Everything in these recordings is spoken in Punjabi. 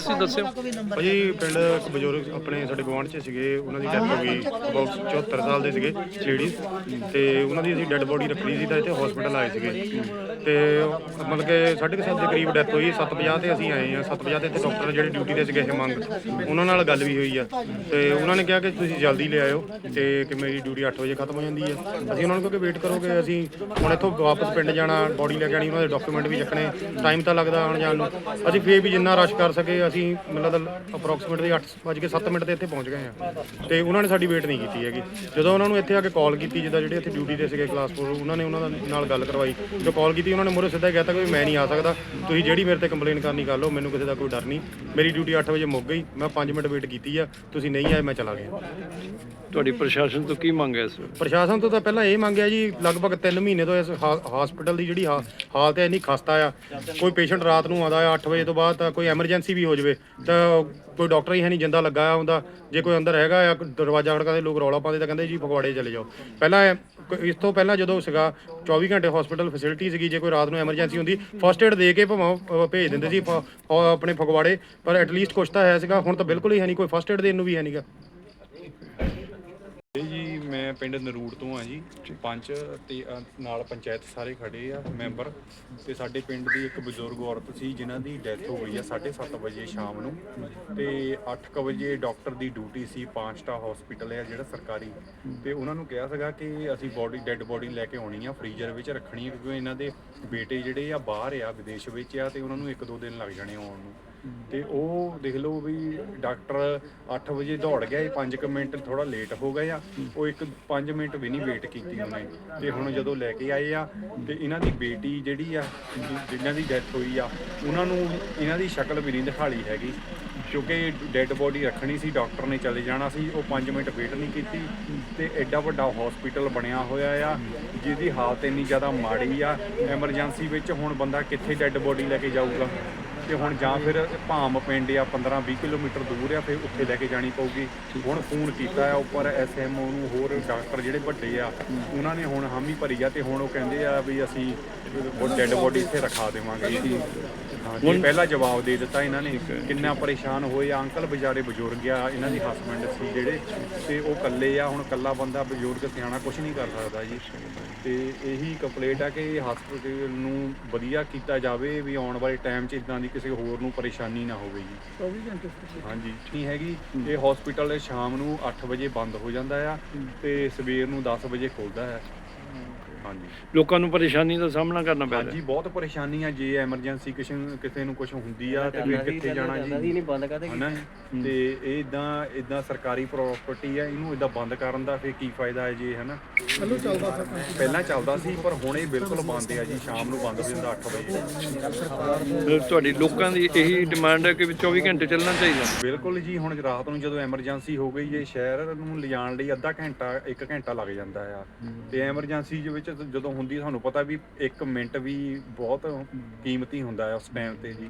ਸੀ ਦੱਸਿਓ। ਭਾਜੀ ਪਿੰਡ ਇੱਕ ਬਜ਼ੁਰਗ ਆਪਣੇ ਸਾਡੇ ਗੁਆਂਢ 'ਚ ਸੀਗੇ ਉਹਨਾਂ ਦੀ ਡੈਥ ਹੋ ਗਈ ਅਬਾਊਟ 74 ਸਾਲ ਦੇ ਸੀਗੇ ਲੇਡੀਜ਼ ਤੇ ਉਹਨਾਂ ਦੀ ਅਸੀਂ ਡੈੱਡ ਬੋਡੀ ਰੱਖਣੀ ਸੀ ਤਾਂ ਇੱਥੇ ਹਸਪੀਟਲ ਆਏ ਸੀਗੇ। ਤੇ ਮਤਲਬ ਕਿ 7:30 ਦੇ ਕਰੀਬ ਡੈਥ ਹੋਈ 7:50 ਤੇ ਅਸੀਂ ਆਏ ਆ 7:50 ਤੇ ਇੱਥੇ ਡਾਕਟਰ ਜਿਹੜੇ ਡਿਊਟੀ ਤੇ ਸੀਗੇ ਹਿਮੰਗ ਉਹਨਾਂ ਨਾਲ ਗੱਲ ਵੀ ਹੋਈ ਆ। ਤੇ ਉਹਨਾਂ ਨੇ ਕਿਹਾ ਕਿ ਤੁਸੀਂ ਜਲਦੀ ਲੈ ਆਇਓ ਤੇ ਕਿ ਮੇਰੀ ਡਿਊਟੀ 8 ਵਜੇ ਖਤਮ ਹੋ ਜਾਂਦੀ ਆ। ਅਸੀਂ ਉਹਨਾਂ ਨੂੰ ਕਿਹਾ ਕਿ ਵੇਟ ਕਰੋਗੇ ਅਸੀਂ ਹੁਣ ਇੱਥੋਂ ਵਾਪਸ ਪਿੰਡ ਜਾਣਾ ਬੋਡੀ ਲੈ ਕੇ ਆਣੀ ਉਹਨਾਂ ਦੇ ਡਾਕੂਮੈਂਟ ਵੀ ਚੱਕਣੇ ਟਾਈਮ ਤਾਂ ਲੱਗਦਾ ਆਉਣ ਜਾਣ ਨੂੰ। ਅਸੀਂ ਫੇਰ ਵੀ ਜਿੰਨਾ ਰਸ਼ ਕਰ ਸਕੇ ਅਸੀਂ ਮਤਲਬ ਅਪਰੋਕਸੀਮੇਟਲੀ 8:07 ਮਿੰਟ ਤੇ ਇੱਥੇ ਪਹੁੰਚ ਗਏ ਆ ਤੇ ਉਹਨਾਂ ਨੇ ਸਾਡੀ ਵੇਟ ਨਹੀਂ ਕੀਤੀ ਹੈਗੀ। ਜਦੋਂ ਉਹਨਾਂ ਨੂੰ ਇੱਥੇ ਆ ਕੇ ਕਾਲ ਕੀਤੀ ਜਿੱਦਾਂ ਜਿਹੜੇ ਇੱਥੇ ਡਿਊਟੀ ਤੇ ਸੀਗੇ ਕਲਾਸਪੁਰ ਉਹਨਾਂ ਨੇ ਉਹਨਾਂ ਦਾ ਨਾਲ ਗੱਲ ਕਰਵਾਈ। ਜਦੋਂ ਕਾਲ ਕੀਤੀ ਉਹਨਾਂ ਨੇ ਮੂਹਰੇ ਸਿੱਧਾ ਕਹਿਤਾ ਕਿ ਮੈਂ ਨਹੀਂ ਆ ਸਕਦਾ। ਤੁਸੀਂ ਜਿਹੜੀ ਮੇਰੇ ਤੇ ਕੰਪਲੇਨ ਕਰਨੀ ਕਰ ਲਓ ਮੈਨੂੰ ਕਿਸੇ ਦਾ ਕੋਈ ਡਰ ਨਹੀਂ। ਮੇਰੀ ਡਿਊਟੀ 8 ਵਜੇ ਮੁੱਕ ਗਈ ਮੈਂ 5 ਮਿੰਟ ਵੇਟ ਕੀਤੀ ਆ। ਤੁਸੀਂ ਨਹੀਂ ਆਏ ਮੈਂ ਚਲਾ ਗਿਆ। ਤੁਹਾਡੀ ਪ੍ਰਸ਼ਾਸਨ ਤੋਂ ਕੀ ਮੰਗ ਹੈ ਵੇਲੇ? ਪ੍ਰਸ਼ਾਸਨ ਤੋਂ ਤਾਂ ਪਹਿਲਾਂ ਇਹ ਮੰਗਿਆ ਜੀ ਲਗਭਗ 3 ਮਹੀਨੇ ਤੋਂ ਇਸ ਹਸਪੀਟਲ ਦੀ ਜਿਹੜੀ ਹਾ- ਹਾਲਤ ਹੈ ਇੰਨੀ ਖਸਤਾ ਆ। ਕੋਈ ਪੇਸ਼ੈਂਟ ਰਾਤ ਨੂੰ ਆਉਂਦਾ ਆ 8 ਵਜੇ ਤੋਂ ਬਾਅਦ ਤਾਂ ਕੋਈ ਐਮਰਜੈਂਸੀ ਵੀ ਹੋ ਜਾਵੇ ਤਾਂ ਕੋਈ ਡਾਕਟਰ ਹੀ ਹੈ ਨਹੀਂ ਜਿੰਦਾ ਲੱਗਾ ਆ ਹੁੰਦਾ। ਜੇ ਕੋਈ ਅੰਦਰ ਹੈਗਾ ਆ ਕੋਈ ਦਰਵਾਜ਼ਾ ਖੜਕਾਉਂਦੇ ਲੋਕ ਰੌਲਾ ਪਾਉਂਦੇ ਤਾਂ ਕਹਿੰਦੇ ਜੀ ਫਗਵਾੜੇ ਚਲੇ ਜਾਓ। ਪਹਿਲਾਂ ਇਹ- ਇਸ ਤੋਂ ਪਹਿਲਾਂ ਜਦੋਂ ਸੀਗਾ 24 ਘੰਟੇ ਹਸਪੀਟਲ ਫੈਸਿਲਿਟੀ ਸੀਗੀ ਜੇ ਕੋਈ ਰਾਤ ਨੂੰ ਐਮਰਜੈਂਸੀ ਹੁੰਦੀ ਫਸਟ ਏਡ ਦੇ ਕੇ ਭਾਵੇਂ ਅਹ, ਭੇਜ ਦਿੰਦੇ ਸੀ ਫ- ਅਹ, ਆਪਣੇ ਫਗਵਾੜੇ ਪਰ ਐਟਲੀਸਟ ਕੁਛ ਤਾਂ ਹੈ ਸੀਗਾ ਹੁਣ ਤਾਂ ਬਿਲਕੁਲ ਹੀ ਹੈ ਨਹੀਂ ਕੋਈ ਫਸਟ ਏਡ ਦੇਣ ਨੂੰ ਵੀ ਹੈ ਨਹੀਂਗਾ ਮੈਂ ਪਿੰਡ ਨਰੂੜ ਤੋਂ ਆ ਜੀ। ਪੰਚ ਤੇ ਅ, ਨਾਲ ਪੰਚਾਇਤ ਸਾਰੇ ਖੜੇ ਆ ਮੈਂਬਰ। ਤੇ ਸਾਡੇ ਪਿੰਡ ਦੀ ਇੱਕ ਬਜ਼ੁਰਗ ਔਰਤ ਸੀ ਜਿਨ੍ਹਾਂ ਦੀ ਡੈਥ ਹੋ ਗਈ ਆ 7:30 ਵਜੇ ਸ਼ਾਮ ਨੂੰ। ਤੇ 8:00 ਵਜੇ ਡਾਕਟਰ ਦੀ ਡਿਊਟੀ ਸੀ ਸਟਾਰ ਹਸਪੀਟਲ ਹੈ ਜਿਹੜਾ ਸਰਕਾਰੀ। ਤੇ ਉਹਨਾਂ ਨੂੰ ਕਿਹਾ ਸੀਗਾ ਕਿ ਅਸੀਂ ਬੋਡੀ ਡੈੱਡ ਬੋਡੀ ਲੈ ਕੇ ਆਉਣੀ ਆ ਫ੍ਰੀਜ਼ਰ ਵਿੱਚ ਰੱਖਣੀ ਆ ਕਿਉਂਕਿ ਇਹਨਾਂ ਦੇ ਬੇਟੇ ਜਿਹੜੇ ਆ ਬਾਹਰ ਆ ਵਿਦੇਸ਼ ਵਿੱਚ ਆ ਤੇ ਉਹਨਾਂ ਨੂੰ 1-2 ਦਿਨ ਲੱਗ ਜਾਣੇ ਆਉਣ ਨੂੰ। ਤੇ ਉਹ ਦੇਖ ਲਓ ਵੀ ਡਾਕਟਰ 8 ਵਜੇ ਦੌੜ ਗਿਆ ਇਹ 5 ਮਿੰਟ ਥੋੜਾ ਲੇਟ ਹੋ ਗਏ ਆ। ਉਹ ਇੱਕ 5 ਮਿੰਟ ਵੀ ਨਹੀਂ ਵੇਟ ਕੀਤੀ ਉਹਨੇ ਤੇ ਹੁਣ ਜਦੋਂ ਲੈ ਕੇ ਆਏ ਆ, ਤੇ ਇਹਨਾਂ ਦੀ ਬੇਟੀ ਜਿਹੜੀ ਆ ਜਿਨ੍ਹਾਂ ਦੀ ਡੈਥ ਹੋਈ ਆ, ਉਹਨਾਂ ਨੂੰ ਇਹਨਾਂ ਦੀ ਸ਼ਕਲ ਵੀ ਨਹੀਂ ਦਿਖਾਲੀ ਹੈਗੀ। ਕਿਉਂਕਿ ਡੈੱਡ ਬੋਡੀ ਰੱਖਣੀ ਸੀ ਡਾਕਟਰ ਨੇ ਚਲੇ ਜਾਣਾ ਸੀ, ਉਹ 5 ਮਿੰਟ ਵੇਟ ਨਹੀਂ ਕੀਤੀ। ਤੇ ਐਡਾ ਵੱਡਾ ਹਸਪੀਟਲ ਬਣਿਆ ਹੋਇਆ ਆ, ਜਿਹਦੀ ਹਾਲਤ ਇੰਨੀ ਜ਼ਿਆਦਾ ਮਾੜੀ ਆ ਐਮਰਜੈਂਸੀ ਵਿੱਚ ਹੁਣ ਬੰਦਾ ਕਿੱਥੇ ਡੈੱਡ ਬੋਡੀ ਲੈ ਕੇ ਜਾਊਗਾ? ਤੇ ਹੁਣ ਜਾਂ ਫਿਰ ਭਾਮ ਪਿੰਡ ਆ 15 20 ਕਿਲੋਮੀਟਰ ਦੂਰ ਆ, ਫਿਰ ਉੱਥੇ ਲੈ ਕੇ ਜਾਣੀ ਪਊਗੀ। ਹੁਣ ਫੋਨ ਕੀਤਾ ਆ ਉੱਪਰ ਐਸਐਮਓ ਨੂੰ, ਹੋਰ ਡਾਕਟਰ ਜਿਹੜੇ ਵੱਡੇ ਆ, ਉਹਨਾਂ ਨੇ ਹੁਣ ਹਾਮੀ ਭਰੀ ਆ ਤੇ ਹੁਣ ਉਹ ਕਹਿੰਦੇ ਆ ਵੀ ਅਸੀਂ ਡੈੱਡ ਬੋਡੀ ਇੱਥੇ ਰਖਾ ਦੇਵਾਂਗੇ। ਹਾਂ ਜੀ ਪਹਿਲਾ ਜਵਾਬ ਦੇ ਦਿੱਤਾ ਇਹਨਾਂ ਨੇ ਕਿੰਨਾ ਪਰੇਸ਼ਾਨ ਹੋਏ ਆ ਅੰਕਲ ਵਿਚਾਰੇ ਬਜ਼ੁਰਗ ਆ ਇਹਨਾਂ ਦੀ ਹਸਬੰਡ ਸੀ ਜਿਹੜੇ ਤੇ ਉਹ ਇਕੱਲੇ ਆ ਹੁਣ ਇਕੱਲਾ ਬੰਦਾ ਬਜ਼ੁਰਗ ਸਿਆਣਾ ਕੁਝ ਨਹੀਂ ਕਰ ਸਕਦਾ ਜੀ। ਤੇ ਇਹੀ ਕੰਪਲੇਂਟ ਆ ਕਿ ਹਸਪੀਟਲ ਨੂੰ ਵਧੀਆ ਕੀਤਾ ਜਾਵੇ ਵੀ ਆਉਣ ਵਾਲੇ ਟਾਈਮ 'ਚ ਇਦਾਂ ਦੀ ਕਿਸੇ ਹੋਰ ਨੂੰ ਪਰੇਸ਼ਾਨੀ ਨਾ ਹੋਵੇ ਜੀ। 24 ਘੰਟੇ ਹਾਂਜੀ ਨਹੀਂ ਹੈਗੀ। ਇਹ ਹਸਪੀਟਲ ਸ਼ਾਮ ਨੂੰ 8 ਵਜੇ ਬੰਦ ਹੋ ਜਾਂਦਾ ਆ ਤੇ ਸਵੇਰ ਨੂੰ 10 ਵਜੇ ਖੁੱਲਦਾ ਹੈ। ਹਾਂਜੀ। ਲੋਕਾਂ ਨੂੰ ਪਰੇਸ਼ਾਨੀ ਦਾ ਸਾਹਮਣਾ ਕਰਨਾ ਪੈ ਰਿਹਾ। ਹਾਂਜੀ ਬਹੁਤ ਪਰੇਸ਼ਾਨੀ ਆ ਜੇ ਐਮਰਜੈਂਸੀ ਕਿਸੇ ਨੂੰ ਕਿਸੇ ਨੂੰ ਕੁਝ ਹੁੰਦੀ ਆ ਤੇ ਫਿਰ ਕਿੱਥੇ ਜਾਣਾ ਜੀ? ਨਹੀਂ ਬੰਦ ਕਰਦੇ ਹਨਾ? ਤੇ ਇਹ ਇਦਾਂ ਇਦਾਂ ਸਰਕਾਰੀ ਪ੍ਰਾਪਰਟੀ ਆ ਇਹਨੂੰ ਇਦਾਂ ਬੰਦ ਕਰਨ ਦਾ ਫਿਰ ਕੀ ਫਾਇਦਾ ਹੈ ਜੀ ਹਨਾ? ਪਹਿਲਾਂ ਚੱਲਦਾ ਸੀ ਪਹਿਲਾਂ ਚੱਲਦਾ ਸੀ ਪਰ ਹੁਣ ਇਹ ਬਿਲਕੁਲ ਬੰਦ ਆ ਜੀ ਸ਼ਾਮ ਨੂੰ ਬੰਦ ਹੋ ਜਾਂਦਾ 8 ਵਜੇ। ਤੁਹਾਡੀ ਲੋਕਾਂ ਦੀ ਇਹੀ ਡਿਮਾਂਡ ਹੈ ਕਿ ਵੀ 24 ਘੰਟੇ ਚੱਲਣਾ ਚਾਹੀਦਾ। ਬਿਲਕੁਲ ਜੀ ਹੁਣ ਰਾਤ ਨੂੰ ਜਦੋਂ ਐਮਰਜੈਂਸੀ ਹੋ ਗਈ ਜੇ ਸ਼ਹਿਰ ਨੂੰ ਲਿਜਾਣ ਲਈ ਅੱਧਾ ਘੰਟਾ 1 ਘੰਟਾ ਲੱਗ ਜਾਂਦਾ ਆ। ਤੇ ਐਮਰਜੈਂਸੀ ਦੇ ਵਿੱਚ ਜਦੋਂ ਹੁੰਦੀ ਤੁਹਾਨੂੰ ਪਤਾ ਵੀ 1 ਮਿੰਟ ਵੀ ਬਹੁਤ ਕੀਮਤੀ ਹੁੰਦਾ ਹੈ ਉਸ ਟਾਈਮ ਤੇ ਜੀ।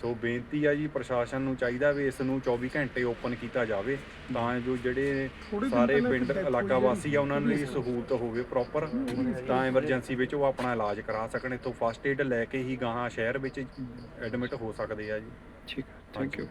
ਸੋ ਬੇਨਤੀ ਆ ਜੀ ਪ੍ਰਸ਼ਾਸਨ ਨੂੰ ਚਾਹੀਦਾ ਵੀ ਇਸ ਨੂੰ 24 ਘੰਟੇ ਓਪਨ ਕੀਤਾ ਜਾਵੇ ਤਾਂ ਜੋ ਜਿਹੜੇ ਸਾਰੇ ਪਿੰਡ ਇਲਾਕਾ ਵਾਸੀ ਆ ਉਹਨਾਂ ਲਈ ਸਹੂਲਤ ਹੋਵੇ ਪ੍ਰੋਪਰ ਤਾਂ ਐਮਰਜੈਂਸੀ ਵਿੱਚ ਉਹ ਆਪਣਾ ਇਲਾਜ ਕਰਾ ਸਕਣ ਇੱਥੋਂ ਫਸਟ ਏਡ ਲੈ ਕੇ ਹੀ ਗਾਹਾਂ ਸ਼ਹਿਰ ਵਿੱਚ ਐਡਮਿਟ ਹੋ ਸਕਦੇ ਆ ਜੀ। ਠੀਕ ਥੈਂਕ ਯੂ